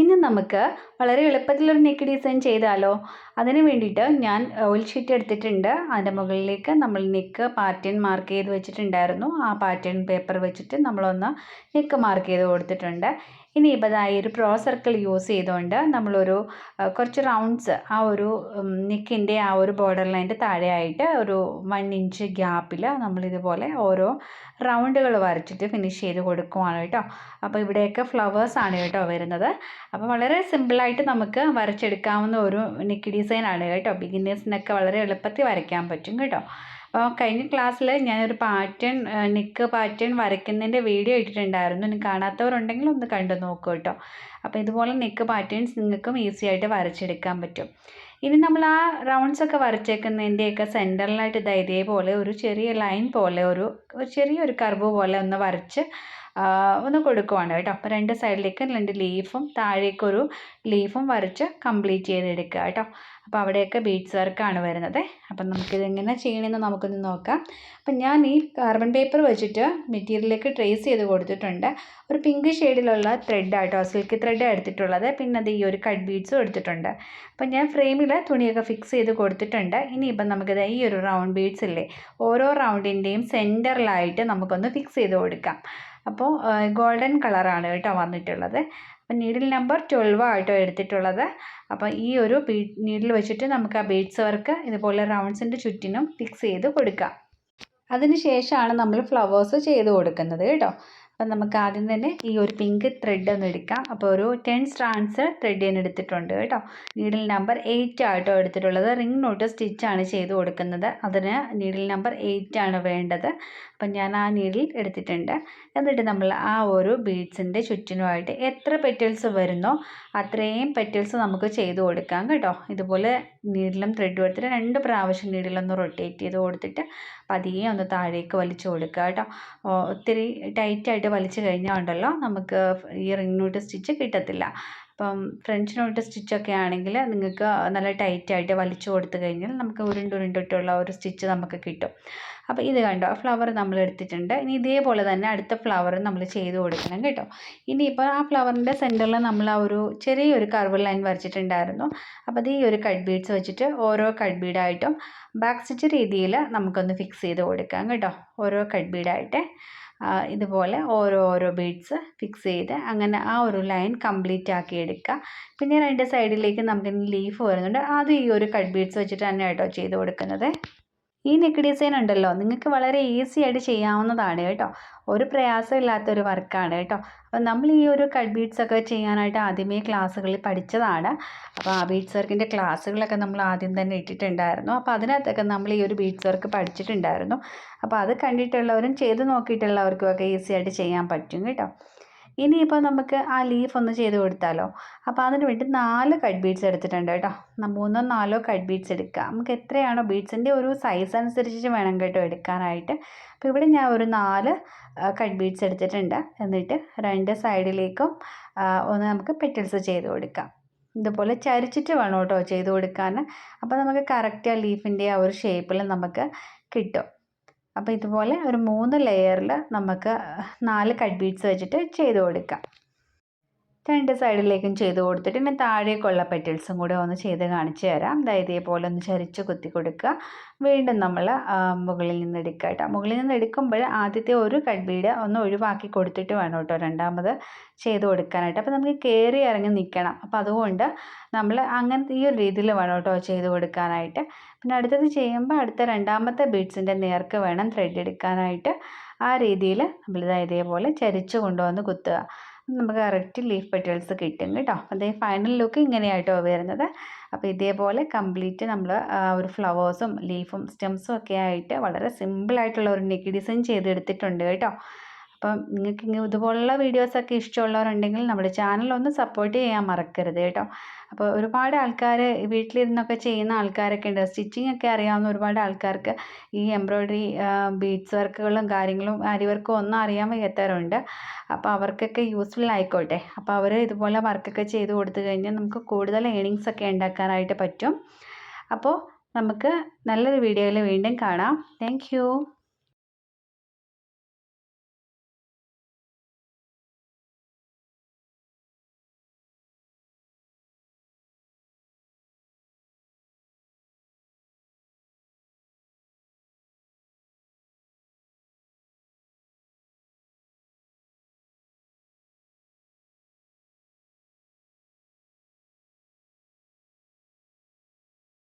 ഇനി നമുക്ക് വളരെ എളുപ്പത്തിലൊരു നെക്ക് ഡിസൈൻ ചെയ്താലോ? അതിന് വേണ്ടിയിട്ട് ഞാൻ ഓയിൽ ഷീറ്റ് എടുത്തിട്ടുണ്ട്. അതിന്റെ മുകളിലേക്ക് നമ്മൾ നെക്ക് പാറ്റേൺ മാർക്ക് ചെയ്ത് വെച്ചിട്ടുണ്ടായിരുന്നു. ആ പാറ്റേൺ പേപ്പർ വെച്ചിട്ട് നമ്മളൊന്ന് നെക്ക് മാർക്ക് ചെയ്ത് കൊടുത്തിട്ടുണ്ട്. ഇനി ഇപ്പോൾ ഒരു പ്രോ സർക്കിൾ യൂസ് ചെയ്തുകൊണ്ട് നമ്മളൊരു കുറച്ച് റൗണ്ട്സ് ആ ഒരു നെക്കിന്റെ ആ ഒരു ബോർഡർ ലൈന്റെ താഴെയായിട്ട് ഒരു വൺ ഇഞ്ച് ഗ്യാപ്പിൽ നമ്മളിതുപോലെ ഓരോ റൗണ്ടുകൾ വരച്ചിട്ട് ഫിനിഷ് ചെയ്ത് കൊടുക്കുവാണ് കേട്ടോ. അപ്പോൾ ഇവിടെയൊക്കെ ഫ്ലവേഴ്സാണ് കേട്ടോ വരുന്നത്. അപ്പോൾ വളരെ സിമ്പിളായിട്ട് നമുക്ക് വരച്ചെടുക്കാവുന്ന ഒരു നെക്ക് ഡിസൈനാണ് കേട്ടോ. ബിഗിനേഴ്സിനൊക്കെ വളരെ എളുപ്പത്തിൽ വരയ്ക്കാൻ പറ്റും കേട്ടോ. കഴിഞ്ഞ ക്ലാസ്സിൽ ഞാനൊരു പാറ്റേൺ നിക്ക് പാറ്റേൺ വരയ്ക്കുന്നതിന്റെ വീഡിയോ ഇട്ടിട്ടുണ്ടായിരുന്നു. ഇനി കാണാത്തവരുണ്ടെങ്കിൽ ഒന്ന് കണ്ടു നോക്കൂ കേട്ടോ. അപ്പോൾ ഇതുപോലെ നിക്ക് പാറ്റേൺസ് നിങ്ങൾക്കും ഈസി ആയിട്ട് വരച്ചെടുക്കാൻ പറ്റും. ഇനി നമ്മൾ ആ റൗണ്ട്സ് ഒക്കെ വരച്ചേക്കുന്നതിന്റെയൊക്കെ സെന്ററിലായിട്ട് ഇതാ ഇതേപോലെ ഒരു ചെറിയ ലൈൻ പോലെ ഒരു ചെറിയൊരു കർവ് പോലെ ഒന്ന് വരച്ച് ഒന്ന് കൊടുക്കുവാണ് കേട്ടോ. അപ്പോൾ രണ്ട് സൈഡിലേക്ക് രണ്ട് ലീഫും താഴേക്കൊരു ലീഫും വരച്ച് കംപ്ലീറ്റ് ചെയ്തെടുക്കുക കേട്ടോ. അപ്പോൾ അവിടെയൊക്കെ ബീഡ്സ് വർക്കാണ് വരുന്നത്. അപ്പം നമുക്കിത് എങ്ങനെ ചെയ്യണമെന്ന് നമുക്കൊന്ന് നോക്കാം. അപ്പം ഞാൻ ഈ കാർബൺ പേപ്പർ വെച്ചിട്ട് മെറ്റീരിയലിലേക്ക് ട്രേസ് ചെയ്ത് കൊടുത്തിട്ടുണ്ട്. ഒരു പിങ്ക് ഷെയ്ഡിലുള്ള ത്രെഡ് ആട്ടോ സിൽക്ക് ത്രെഡ് എടുത്തിട്ടുള്ളത്. പിന്നെ അത് ഈ ഒരു കട്ട് ബീഡ്സും എടുത്തിട്ടുണ്ട്. അപ്പം ഞാൻ ഫ്രെയിമിൽ തുണിയൊക്കെ ഫിക്സ് ചെയ്ത് കൊടുത്തിട്ടുണ്ട്. ഇനിയിപ്പം നമുക്കിത് ഈ ഒരു റൗണ്ട് ബീഡ്സ് ഇല്ലേ ഓരോ റൗണ്ടിന്റെയും സെന്ററിലായിട്ട് നമുക്കൊന്ന് ഫിക്സ് ചെയ്ത് കൊടുക്കാം. അപ്പോൾ ഗോൾഡൻ കളറാണ് കേട്ടോ വന്നിട്ടുള്ളത്. അപ്പോൾ നീഡിൽ നമ്പർ ട്വൽവ് ആയിട്ടോ എടുത്തിട്ടുള്ളത്. അപ്പോൾ ഈ ഒരു ബീ നീഡിൽ വെച്ചിട്ട് നമുക്ക് ആ ബീഡ്സ് വർക്ക് ഇതുപോലെ റൗണ്ട്സിന്റെ ചുറ്റിനും ഫിക്സ് ചെയ്ത് കൊടുക്കാം. അതിന് ശേഷമാണ് നമ്മൾ ഫ്ലവേഴ്സ് ചെയ്ത് കൊടുക്കുന്നത് കേട്ടോ. അപ്പം നമുക്ക് ആദ്യം തന്നെ ഈ ഒരു പിങ്ക് ത്രെഡ് ഒന്ന് എടുക്കാം. അപ്പോൾ ഒരു ടെൻ സ്ട്രാൻസ് ത്രെഡ് ഞാൻ എടുത്തിട്ടുണ്ട് കേട്ടോ. നീഡിൽ നമ്പർ എയ്റ്റ് ആയിട്ടോ എടുത്തിട്ടുള്ളത്. റിംഗ് നോട്ട് സ്റ്റിച്ചാണ് ചെയ്ത് കൊടുക്കുന്നത്. അതിന് നീഡിൽ നമ്പർ എയ്റ്റ് ആണ് വേണ്ടത്. അപ്പം ഞാൻ ആ നീഡിൽ എടുത്തിട്ടുണ്ട്. എന്നിട്ട് നമ്മൾ ആ ഒരു ബീഡ്സിന്റെ ചുറ്റിനുമായിട്ട് എത്ര പെറ്റൽസ് വരുന്നോ അത്രയും പെറ്റൽസ് നമുക്ക് ചെയ്ത് കൊടുക്കാം കേട്ടോ. ഇതുപോലെ നീഡിലും ത്രെഡും എടുത്തിട്ട് രണ്ട് പ്രാവശ്യം നീഡിലൊന്ന് റൊട്ടേറ്റ് ചെയ്ത് കൊടുത്തിട്ട് പതിയെ ഒന്ന് താഴേക്ക് വലിച്ചു കൊടുക്കുക കേട്ടോ. ഒത്തിരി ടൈറ്റായിട്ട് വലിച്ചു കഴിഞ്ഞാൽ ഉണ്ടല്ലോ നമുക്ക് ഈ റിംഗ് നോട്ട് സ്റ്റിച്ച് കിട്ടത്തില്ല. അപ്പം ഫ്രഞ്ച് നോട്ട് സ്റ്റിച്ചൊക്കെ ആണെങ്കിൽ നിങ്ങൾക്ക് നല്ല ടൈറ്റായിട്ട് വലിച്ചു കൊടുത്തു കഴിഞ്ഞാൽ നമുക്ക് ഉരുണ്ട് ഉരുണ്ടിട്ടുള്ള ഒരു സ്റ്റിച്ച് നമുക്ക് കിട്ടും. അപ്പോൾ ഇത് കണ്ടോ ഫ്ലവർ നമ്മൾ എടുത്തിട്ടുണ്ട്. ഇനി ഇതേപോലെ തന്നെ അടുത്ത ഫ്ലവർ നമ്മൾ ചെയ്ത് കൊടുക്കണം കേട്ടോ. ഇനിയിപ്പോൾ ആ ഫ്ലവറിന്റെ സെന്ററിൽ നമ്മൾ ആ ഒരു ചെറിയൊരു കർവ് ലൈൻ വരച്ചിട്ടുണ്ടായിരുന്നു. അപ്പോൾ അത് ഈ ഒരു കട്ട് ബീഡ്സ് വെച്ചിട്ട് ഓരോ കട്ട് ബീഡായിട്ടും ബാക്ക് സ്റ്റിച്ച് രീതിയിൽ നമുക്കൊന്ന് ഫിക്സ് ചെയ്ത് കൊടുക്കാം കേട്ടോ. ഓരോ കട്ട് ബീഡായിട്ട് ഇതുപോലെ ഓരോ ഓരോ ബീഡ്സ് ഫിക്സ് ചെയ്ത് അങ്ങനെ ആ ഒരു ലൈൻ കംപ്ലീറ്റ് ആക്കി എടുക്കുക. പിന്നെ രണ്ട് സൈഡിലേക്ക് നമുക്ക് ലീഫ് വരുന്നുണ്ട്. അത് ഈ ഒരു കട്ട് ബീഡ്സ് വെച്ചിട്ട് തന്നെ കേട്ടോ ചെയ്ത് കൊടുക്കുന്നത്. ഈ നെക്ക് ഡിസൈൻ ഉണ്ടല്ലോ നിങ്ങൾക്ക് വളരെ ഈസി ആയിട്ട് ചെയ്യാവുന്നതാണ് കേട്ടോ. ഒരു പ്രയാസമില്ലാത്ത ഒരു വർക്കാണ് കേട്ടോ. അപ്പം നമ്മൾ ഈ ഒരു കട്ട് ബീഡ്സ് ഒക്കെ ചെയ്യാനായിട്ട് ആദ്യമേ ക്ലാസ്സുകളിൽ പഠിച്ചതാണ്. അപ്പോൾ ആ ബീഡ്സ് വർക്കിന്റെ ക്ലാസ്സുകളൊക്കെ നമ്മൾ ആദ്യം തന്നെ ഇട്ടിട്ടുണ്ടായിരുന്നു. അപ്പോൾ അതിനകത്തൊക്കെ നമ്മൾ ഈ ഒരു ബീഡ്സ് വർക്ക് പഠിച്ചിട്ടുണ്ടായിരുന്നു. അപ്പോൾ അത് കണ്ടിട്ടുള്ളവരും ചെയ്ത് നോക്കിയിട്ടുള്ളവർക്കും ഒക്കെ ഈസി ആയിട്ട് ചെയ്യാൻ പറ്റും കേട്ടോ. ഇനിയിപ്പോൾ നമുക്ക് ആ ലീഫ് ഒന്ന് ചെയ്ത് കൊടുത്താലോ? അപ്പോൾ അതിന് വേണ്ടി നാല് കട്ട് ബീഡ്സ് എടുത്തിട്ടുണ്ട് കേട്ടോ. മൂന്നോ നാലോ കട്ട് ബീഡ്സ് എടുക്കുക നമുക്ക് എത്രയാണോ ബീഡ്സിന്റെ ഒരു സൈസ് അനുസരിച്ച് വേണം കേട്ടോ എടുക്കാനായിട്ട്. അപ്പോൾ ഇവിടെ ഞാൻ ഒരു നാല് കട്ട് ബീഡ്സ് എടുത്തിട്ടുണ്ട്. എന്നിട്ട് രണ്ട് സൈഡിലേക്കും ഒന്ന് നമുക്ക് പെറ്റൽസ് ചെയ്ത് കൊടുക്കാം. ഇതുപോലെ ചരിച്ചിട്ട് വേണം കേട്ടോ ചെയ്ത് കൊടുക്കാൻ അപ്പോൾ നമുക്ക് കറക്റ്റ് ആ ലീഫിന്റെ ആ ഒരു ഷേപ്പിൽ നമുക്ക് കിട്ടും. അപ്പോൾ ഇതുപോലെ ഒരു മൂന്ന് ലെയറിൽ നമുക്ക് നാല് കട്ട് ബീഡ്സ് വെച്ചിട്ട് ചെയ്ത് കൊടുക്കാം. രണ്ട് സൈഡിലേക്കും ചെയ്ത് കൊടുത്തിട്ട് പിന്നെ താഴേക്കുള്ള പെറ്റൽസും കൂടെ ഒന്ന് ചെയ്ത് കാണിച്ചു തരാം. അതായത് ഇതേപോലെ ഒന്ന് ചരിച്ച് കുത്തി കൊടുക്കുക. വീണ്ടും നമ്മൾ മുകളിൽ നിന്ന് എടുക്കുക കേട്ടോ. മുകളിൽ നിന്ന് എടുക്കുമ്പോൾ ആദ്യത്തെ ഒരു കഡ്ബീഡ് ബീഡ് ഒന്ന് ഒഴിവാക്കി കൊടുത്തിട്ട് വേണം കേട്ടോ രണ്ടാമത് ചെയ്ത് കൊടുക്കാനായിട്ട്. അപ്പോൾ നമുക്ക് കയറി ഇറങ്ങി നിൽക്കണം. അപ്പോൾ അതുകൊണ്ട് നമ്മൾ അങ്ങനത്തെ ഈ ഒരു രീതിയിൽ വേണം കേട്ടോ ചെയ്ത് കൊടുക്കാനായിട്ട്. പിന്നെ അടുത്തത് ചെയ്യുമ്പോൾ അടുത്ത രണ്ടാമത്തെ ബീഡ്സിന്റെ നേർക്ക് വേണം ത്രെഡ് എടുക്കാനായിട്ട്. ആ രീതിയിൽ നമ്മളിതാ ഇതേപോലെ ചരിച്ച് കൊണ്ടുവന്ന് കുത്തുക. നമുക്ക് കറക്റ്റ് ലീഫ് പെറ്റൽസ് കിട്ടും കേട്ടോ. അതേ ഫൈനൽ ലുക്ക് ഇങ്ങനെയായിട്ടോ വരുന്നത്. അപ്പോൾ ഇതേപോലെ കംപ്ലീറ്റ് നമ്മൾ ഒരു ഫ്ലവേഴ്സും ലീഫും സ്റ്റെംസും ഒക്കെ ആയിട്ട് വളരെ സിമ്പിളായിട്ടുള്ള ഒരു നെക്ക് ഡിസൈൻ ചെയ്തെടുത്തിട്ടുണ്ട് കേട്ടോ. അപ്പം നിങ്ങൾക്ക് ഇതുപോലുള്ള വീഡിയോസൊക്കെ ഇഷ്ടമുള്ളവരുണ്ടെങ്കിൽ നമ്മുടെ ചാനൽ ഒന്ന് സപ്പോർട്ട് ചെയ്യാൻ മറക്കരുത് കേട്ടോ. അപ്പോൾ ഒരുപാട് ആൾക്കാർ വീട്ടിലിരുന്നൊക്കെ ചെയ്യുന്ന ആൾക്കാരൊക്കെ ഉണ്ട്. സ്റ്റിച്ചിങ് ഒക്കെ അറിയാവുന്ന ഒരുപാട് ആൾക്കാർക്ക് ഈ എംബ്രോയ്ഡറി ബീഡ്സ് വർക്കുകളും കാര്യങ്ങളും അരി വർക്കും ഒന്നും അറിയാൻ വയ്യാത്തവരുണ്ട്. അപ്പോൾ അവർക്കൊക്കെ യൂസ്ഫുൾ ആയിക്കോട്ടെ. അപ്പോൾ അവർ ഇതുപോലെ വർക്കൊക്കെ ചെയ്ത് കൊടുത്തു കഴിഞ്ഞാൽ നമുക്ക് കൂടുതൽ ഏണിങ്സ് ഒക്കെ ഉണ്ടാക്കാനായിട്ട് പറ്റും. അപ്പോൾ നമുക്ക് നല്ലൊരു വീഡിയോയിൽ വീണ്ടും കാണാം. താങ്ക്